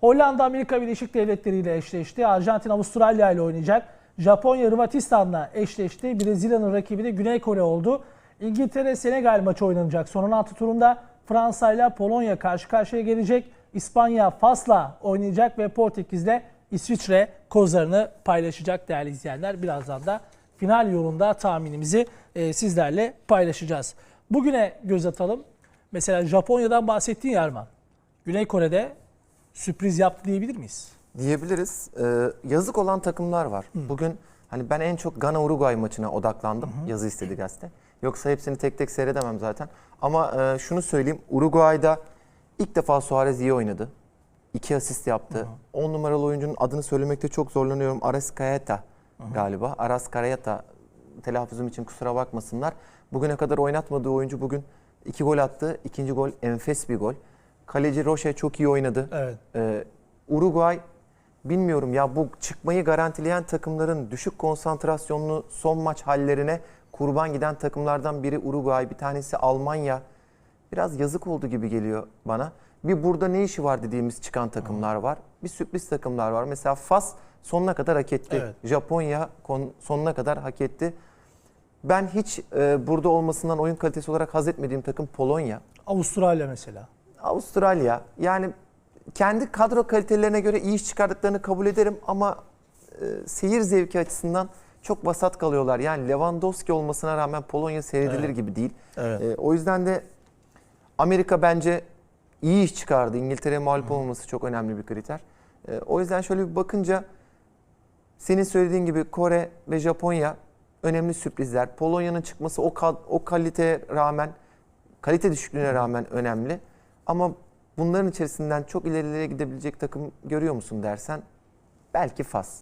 Hollanda Amerika Birleşik Devletleri ile eşleşti. Arjantin Avustralya ile oynayacak. Japonya Hırvatistan'la eşleşti. Brezilya'nın rakibi de Güney Kore oldu. İngiltere Senegal maçı oynanacak. Son 16 turunda Fransa ile Polonya karşı karşıya gelecek. İspanya Fas'la oynayacak ve Portekiz'le İsviçre kozlarını paylaşacak değerli izleyenler. Birazdan da final yolunda tahminimizi e, sizlerle paylaşacağız. Bugüne göz atalım. Mesela Japonya'dan bahsettiğin Yerman. Güney Kore'de sürpriz yaptı diyebilir miyiz? diyebiliriz. Ee, yazık olan takımlar var. Bugün hani ben en çok Gana Uruguay maçına odaklandım. Yazı istedi gazete. Yoksa hepsini tek tek seyredemem zaten. Ama e, şunu söyleyeyim. Uruguay'da ilk defa Suarez iyi oynadı. İki asist yaptı. 10 numaralı oyuncunun adını söylemekte çok zorlanıyorum. Arascaeta galiba. Arascaeta telaffuzum için kusura bakmasınlar. Bugüne kadar oynatmadığı oyuncu bugün iki gol attı. İkinci gol enfes bir gol. Kaleci Roche çok iyi oynadı. Evet. Ee, Uruguay bilmiyorum ya bu çıkmayı garantileyen takımların düşük konsantrasyonlu son maç hallerine kurban giden takımlardan biri Uruguay, bir tanesi Almanya. Biraz yazık oldu gibi geliyor bana. Bir burada ne işi var dediğimiz çıkan takımlar var. Bir sürpriz takımlar var. Mesela Fas sonuna kadar hak etti. Evet. Japonya sonuna kadar hak etti. Ben hiç e, burada olmasından oyun kalitesi olarak haz etmediğim takım Polonya. Avustralya mesela. Avustralya yani kendi kadro kalitelerine göre iyi iş çıkardıklarını kabul ederim ama e, seyir zevki açısından çok vasat kalıyorlar. Yani Lewandowski olmasına rağmen Polonya seyredilir Evet. gibi değil. Evet. E, o yüzden de Amerika bence iyi iş çıkardı. İngiltere'ye mağlup olmaması çok önemli bir kriter. E, o yüzden şöyle bir bakınca senin söylediğin gibi Kore ve Japonya önemli sürprizler. Polonya'nın çıkması o kad- o kaliteye rağmen kalite düşüklüğüne rağmen önemli. Ama bunların içerisinden çok ilerilere gidebilecek takım görüyor musun dersen belki Fas.